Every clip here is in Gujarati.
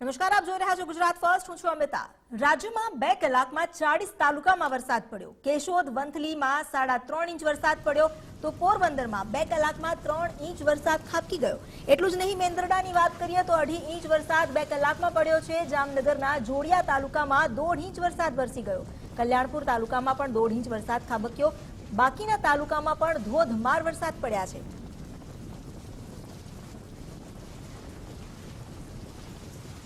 નમસ્કાર, આપ જોઈ રહ્યા છો ગુજરાત ફર્સ્ટ. હું છું અમિતા. રાજ્યમાં બે કલાકમાં ચાળીસ તાલુકામાં વરસાદ પડ્યો. કેશોદ વંથલીમાં સાડા ત્રણ ઇંચ વરસાદ પડ્યો તો પોરબંદરમાં બે કલાકમાં ત્રણ ઇંચ વરસાદ ખાબકી ગયો. એટલું જ નહીં, મેંદરડાની વાત કરીએ તો અઢી ઇંચ વરસાદ બે કલાકમાં પડ્યો છે. જામનગરના જોડિયા તાલુકામાં દોઢ ઇંચ વરસાદ વરસી ગયો. કલ્યાણપુર તાલુકામાં પણ દોઢ ઇંચ વરસાદ ખાબક્યો. બાકીના તાલુકામાં પણ ધોધમાર વરસાદ પડ્યા છે.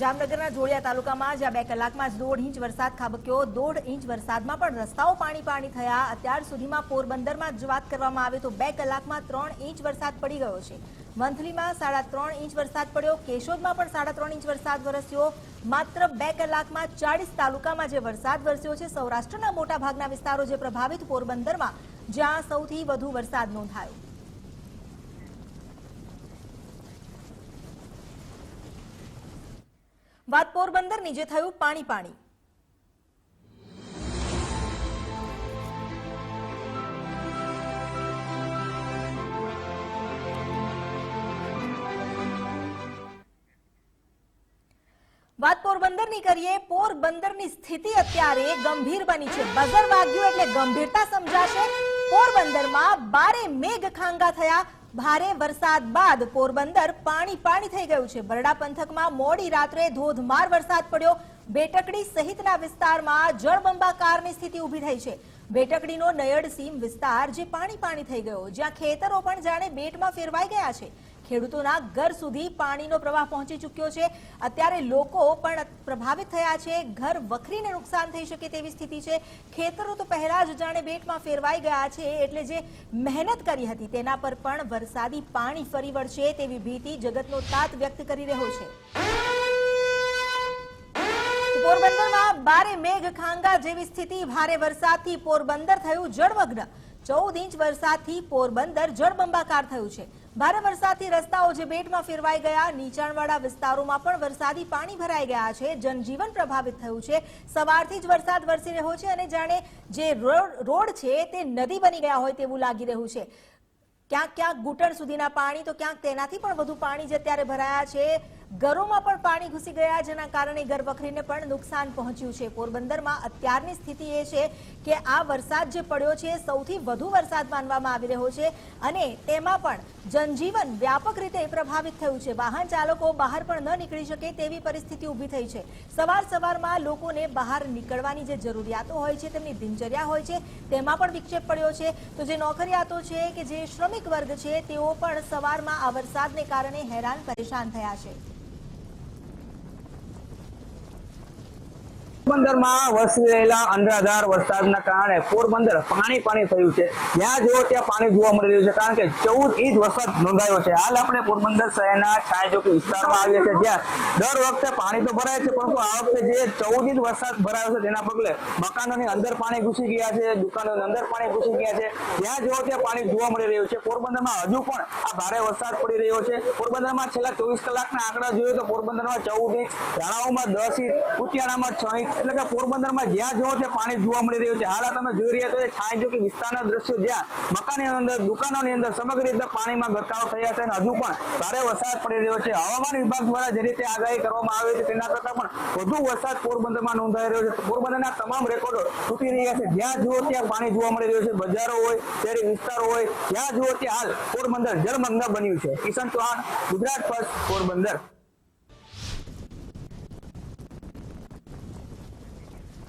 જામનગરના જોડિયા તાલુકામાં જ્યાં બે કલાકમાં જ દોઢ ઇંચ વરસાદ ખાબક્યો. દોઢ ઇંચ વરસાદમાં પણ રસ્તાઓ પાણી પાણી થયા. અત્યાર સુધીમાં પોરબંદરમાં જ વાત કરવામાં આવે તો બે કલાકમાં ત્રણ ઇંચ વરસાદ પડી ગયો છે. મંથલીમાં સાડા ત્રણ ઇંચ વરસાદ પડ્યો. કેશોદમાં પણ સાડા ત્રણ ઇંચ વરસાદ વરસ્યો. માત્ર બે કલાકમાં ચાળીસ તાલુકામાં જે વરસાદ વરસ્યો છે, સૌરાષ્ટ્રના મોટા ભાગના વિસ્તારો જે પ્રભાવિત પોરબંદરમાં, જ્યાં સૌથી વધુ વરસાદ નોંધાયો. વાત પોરબંદર જે થયું પાણી પાણી. વાત પોરબંદરની કરીએ. પોરબંદરની સ્થિતિ અત્યારે ગંભીર બની છે. બઝર વાગ્યું એટલે ગંભીરતા સમજાશે. પોરબંદરમાં બારે મેઘ ખાંગા થયા. ભારે વરસાદ બાદ પોરબંદર પાણી પાણી થઈ ગયું છે. બરડા પંથકમાં મોડી રાત્રે ધોધમાર વરસાદ પડ્યો. બેટકડી સહિતના વિસ્તારમાં જળબંબાકારની સ્થિતિ ઊભી થઈ છે. બેટકડીનો નયડ સીમ વિસ્તાર જે પાણી પાણી થઈ ગયો, જ્યાં ખેતરો પણ જાણે બેટમાં ફેરવાઈ ગયા છે. ખેડૂતોના ઘર સુધી પાણીનો પ્રવાહ પહોંચી ચૂક્યો છે. અત્યારે લોકો પણ પ્રભાવિત થયા છે. ઘર વખરીને નુકસાન થઈ શકે તેવી સ્થિતિ છે. ખેતરો તો પહેલા જ જાણે બેટમાં ફેરવાઈ ગયા છે, એટલે જે મહેનત કરી હતી તેના પર પણ વરસાદી પાણી ફરી વળશે તેવી ભીતિ જગતનો તાત વ્યક્ત કરી રહ્યો છે. પોરબંદરમાં ભારે મેઘ ખાંગા જેવી સ્થિતિ. ભારે વરસાદથી પોરબંદર થયું જળમગ્ન ચૌદ ઇંચ વરસાદથી પોરબંદર જળબંબાકાર થયું છે. ભારે વરસાદથી રસ્તાઓ જે બેટમાં ફેરવાઈ ગયા, નીચાણવાળા વિસ્તારોમાં પણ વરસાદી પાણી ભરાઈ ગયા છે. જનજીવન પ્રભાવિત થયું છે. સવારથી જ વરસાદ વરસી રહ્યો છે અને જાણે જે રોડ છે તે નદી બની ગયા હોય તેવું લાગી રહ્યું છે. ક્યાંક ક્યાંક ઘૂંટણ સુધીના પાણી, તો ક્યાંક તેનાથી પણ વધુ પાણી જે અત્યારે ભરાયા છે ઘરોમાં પણ પાણી ઘૂસી ગયા, જેના કારણે ઘર વખરીને પણ નુકસાન પહોંચ્યું છે. પોરબંદરમાં અત્યારની સ્થિતિ એ છે કે આ વરસાદ જે પડ્યો છે, સૌથી વધુ વરસાદ માનવામાં આવી રહ્યો છે અને તેમાં પણ જનજીવન વ્યાપક રીતે પ્રભાવિત થયું છે. વાહન ચાલકો બહાર પણ ન નીકળી શકે તેવી પરિસ્થિતિ ઊભી થઈ છે. સવાર સવારમાં લોકોને બહાર નીકળવાની જે જરૂરિયાતો હોય છે, તેમની દિનચર્યા હોય છે, તેમાં પણ વિક્ષેપ પડ્યો છે. તો જે નોકરિયાતો છે કે જે શ્રમિક વર્ગ છે, તેઓ પણ સવારમાં આ વરસાદને કારણે હેરાન પરેશાન થયા છે. પોરબંદરમાં વરસી રહેલા અંધાધાર વરસાદના કારણે પોરબંદર પાણી પાણી થયું છે. જ્યાં જુઓ ત્યાં પાણી જોવા મળી રહ્યું છે, કારણ કે ચૌદ ઇંચ વરસાદ નોંધાયો છે. હાલ આપણે પોરબંદર શહેરના છાયચોકી વિસ્તારમાં આવીએ છીએ, જ્યાં દર વખતે પાણી તો ભરાય છે, પરંતુ આ વખતે જે ચૌદ ઇંચ વરસાદ ભરાયો છે, તેના પગલે મકાનોની અંદર પાણી ઘૂસી ગયા છે, દુકાનોની અંદર પાણી ઘૂસી ગયા છે. જ્યાં જુઓ ત્યાં પાણી જોવા મળી રહ્યું છે. પોરબંદરમાં હજુ પણ આ ભારે વરસાદ પડી રહ્યો છે. પોરબંદરમાં છેલ્લા ચોવીસ કલાકના આંકડા જોઈએ તો પોરબંદરમાં ચૌદ ઇંચ રાણાઓમાં દસ ઇંચ કુતિયાણામાં છ ઇંચ એટલે કે પોરબંદરમાં જ્યાં જોવો છે, પાણી જોવા મળી રહ્યું છે. હાલ તમે જોઈ રહ્યા છો, એ છાંયજોકી વિસ્તારના દ્રશ્યો જ્યાં મકાનની અંદર, દુકાનોની અંદર સમગ્ર રીતે પાણીમાં ગરકાવ થયા છે અને હજુ પણ ભારે વરસાદ પડી રહ્યો છે. હવામાન વિભાગ દ્વારા જે રીતે આગાહી કરવામાં આવી છે તેના કરતા પણ વધુ વરસાદ પોરબંદરમાં નોંધાઈ રહ્યો છે. પોરબંદરના તમામ રેકોર્ડો તૂટી રહ્યા છે. જ્યાં જુઓ ત્યાં પાણી જોવા મળી રહ્યું છે. બજારો હોય, શહેરી વિસ્તારો હોય, જ્યાં જુઓ ત્યાં હાલ પોરબંદર જળમગ્ન બન્યું છે. કિશન ચૌહાણ, ગુજરાત ફર્સ્ટ પોરબંદર.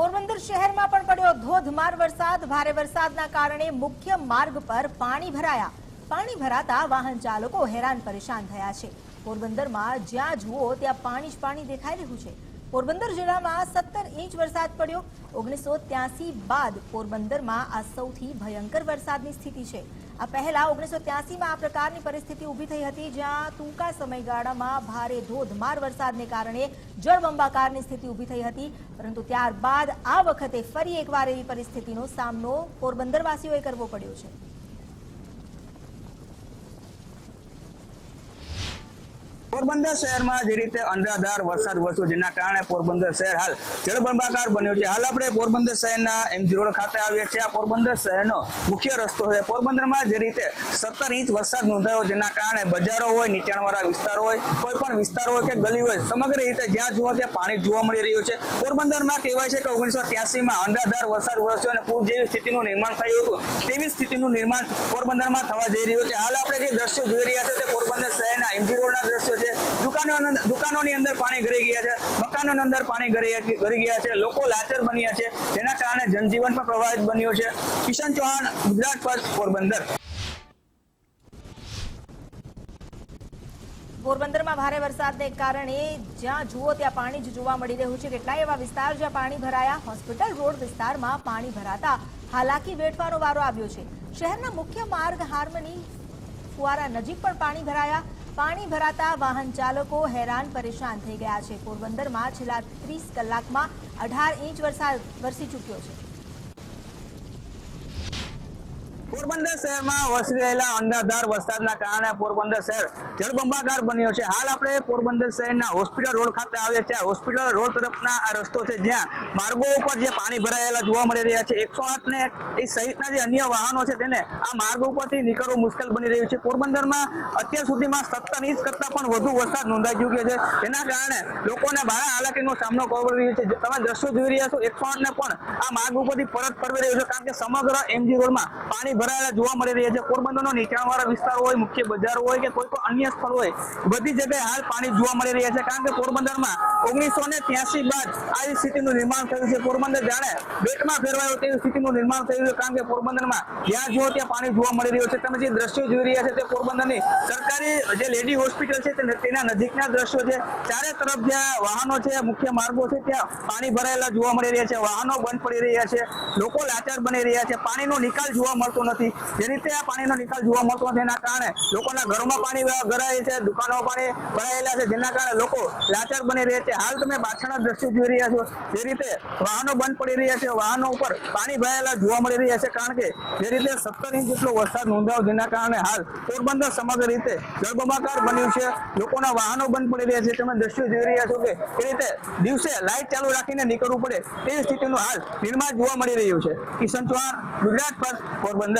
પોરબંદર શહેરમાં પણ પડ્યો ધોધમાર વરસાદ. ભારે વરસાદના કારણે મુખ્ય માર્ગ પર પાણી ભરાયા. પાણી ભરાતા વાહન ચાલકો હેરાન પરેશાન થયા છે. પોરબંદરમાં જ્યાં જુઓ ત્યાં પાણી જ પાણી દેખાઈ રહ્યું છે. પોરબંદર જિલ્લામાં સત્તર ઇંચ વરસાદ પડ્યો. ઓગણીસો ત્યાસી બાદ પોરબંદરમાં આ સૌથી ભયંકર વરસાદની સ્થિતિ છે. આ પહેલા ઓગણીસો ત્યાસીમાં આ પ્રકારની પરિસ્થિતિ ઊભી થઈ હતી, જ્યાં ટૂંકા સમયગાળામાં ભારે ધોધમાર વરસાદને કારણે જળબંબાકારની સ્થિતિ ઊભી થઈ હતી. પરંતુ ત્યારબાદ આ વખતે ફરી એકવાર એવી પરિસ્થિતિનો સામનો પોરબંદરવાસીઓએ કરવો પડ્યો છે. પોરબંદર શહેરમાં જે રીતે અંધાધાર વરસાદ વરસ્યો જેના કારણે પોરબંદર શહેર હાલ જળબંબાકાર બન્યું છે. હાલ આપણે પોરબંદર શહેરના એમજી રોડ ખાતે આવીએ છીએ. આ પોરબંદર શહેરનો મુખ્ય રસ્તો છે. પોરબંદરમાં જે રીતે સત્તર ઇંચ વરસાદ નોંધાયો જેના કારણે બજારો હોય, નીચાણવાળા વિસ્તારો હોય કોઈ પણ વિસ્તાર હોય કે ગલી હોય, સમગ્ર રીતે જ્યાં જુઓ ત્યાં પાણી જોવા મળી રહ્યું છે. પોરબંદરમાં કહેવાય છે કે ઓગણીસો ત્યાસીમાં અંધાધાર વરસાદ વરસ્યો અને પૂર જેવી સ્થિતિનું નિર્માણ થયું હતું. તેવી સ્થિતિનું નિર્માણ પોરબંદરમાં થવા જઈ રહ્યું છે. હાલ આપણે જે દ્રશ્યો જોઈ રહ્યા છે તે પોરબંદર શહેરના એમજી રોડના દ્રશ્યો છે. દુકાનો દુકાનોની અંદર પાણી ગળી ગયા છે. મકાનોની અંદર પાણી ગળી ગયા છે. લોકો લાચાર બન્યા છે. જેના કારણે જનજીવન પણ પ્રભાવિત બન્યું છે. કિશન ચૌહાણ, ગુજરાત પર પોરબંદર. પોરબંદરમાં ભારે વરસાદને કારણે જ્યાં જુઓ ત્યાં પાણી જ જોવા મળી રહ્યું છે. કેટલાય એવા વિસ્તાર જ્યાં પાણી ભરાયા. હોસ્પિટલ રોડ વિસ્તારમાં પાણી ભરાતા હાલાકી વેઠવાનો વારો આવ્યો છે. શહેરના મુખ્ય માર્ગ હાર્મની ફુવારા નજીક પણ પાણી ભરાયા. પાણી ભરાતા વાહન ચાલકો હેરાન પરેશાન થઈ ગયા છે. પોરબંદરમાં છેલ્લા ત્રીસ કલાકમાં અઢાર ઇંચ વરસાદ વરસી ચૂક્યો છે. પોરબંદર શહેરમાં વસી રહેલા અંધાધાર વરસાદના કારણે પોરબંદર શહેર જળબંબાકાર બન્યો છે. હાલ આપણે પોરબંદર શહેરના હોસ્પિટલ રોડ ખાતે આવીએ છીએ. હોસ્પિટલ રોડ તરફના આ રસ્તો છે જ્યાં માર્ગો ઉપર જે પાણી ભરાયેલા જોવા મળી રહ્યા છે. એકસો આઠ ને એ સહિતના જે અન્ય વાહનો છે તેને આ માર્ગ ઉપરથી નીકળવું મુશ્કેલ બની રહ્યું છે. પોરબંદરમાં અત્યાર સુધીમાં સત્તર ઇંચ કરતાં પણ વધુ વરસાદ નોંધાઈ ચૂક્યો છે. તેના કારણે લોકોને ભારે હાલાકીનો સામનો કરવો રહ્યો છે. તમે દ્રશ્યો જોઈ રહ્યા છો, એકસો આઠ ને પણ આ માર્ગ ઉપરથી પરત ફરવી રહ્યું છે. કારણ કે સમગ્ર એમજી રોડમાં પાણી ભરાયેલા જોવા મળી રહ્યા છે. પોરબંદરનો નીચાણવાળા વિસ્તાર હોય, મુખ્ય બજાર હોય કે કોઈ પણ અન્ય સ્થળ હોય, બધી જગ્યાએ હાલ પાણી જોવા મળી રહ્યા છે. કારણ કે પોરબંદરમાં ઓગણીસો ને ત્યાસી બાદ આવી સ્થિતિનું નિર્માણ થયું છે. પોરબંદર જાણે બેટમાં ફેરવાયો તેવી સ્થિતિનું નિર્માણ થયું છે. કારણ કે પોરબંદરમાં જ્યાં જુઓ ત્યાં પાણી જોવા મળી રહ્યું છે. તમે જે દ્રશ્યો જોઈ રહ્યા છે તે પોરબંદરની સરકારી જે લેડી હોસ્પિટલ છે તેના નજીકના દ્રશ્યો છે. ચારે તરફ જ્યાં વાહનો છે, મુખ્ય માર્ગો છે, ત્યાં પાણી ભરાયેલા જોવા મળી રહ્યા છે. વાહનો બંધ પડી રહ્યા છે. લોકો લાચાર બની રહ્યા છે. પાણીનો નિકાલ જોવા મળતો નથી જે રીતે આ પાણીનો નિકાલ જોવા મળતો નથી. એના કારણે લોકોના ઘરોમાં પાણી ભરાય છે દુકાનો પાણી ભરાયેલા છે. જેના કારણે લોકો લાચાર બની રહ્યા છે. હાલ તમે પાછળના દ્રશ્યો જોઈ રહ્યા છો. જે રીતે વાહનો બંધ પડી રહ્યા છે. વાહનો ઉપર પાણી ભરાયેલા જોવા મળી રહ્યા છે. કારણ કે જે રીતે સત્તર ઇંચ જેટલો વરસાદ નોંધાયો જેના કારણે હાલ પોરબંદર સમગ્ર રીતે જળબંબાકાર બન્યું છે. લોકોના વાહનો બંધ પડી રહ્યા છે. તમે દ્રશ્યો જોઈ રહ્યા છો કે એ રીતે દિવસે લાઇટ ચાલુ રાખીને નીકળવું પડે તેવી સ્થિતિનું હાલ નિર્માણ જોવા મળી રહ્યું છે. કિશન ચૌહાણ, ગુજરાત પર પોરબંદર.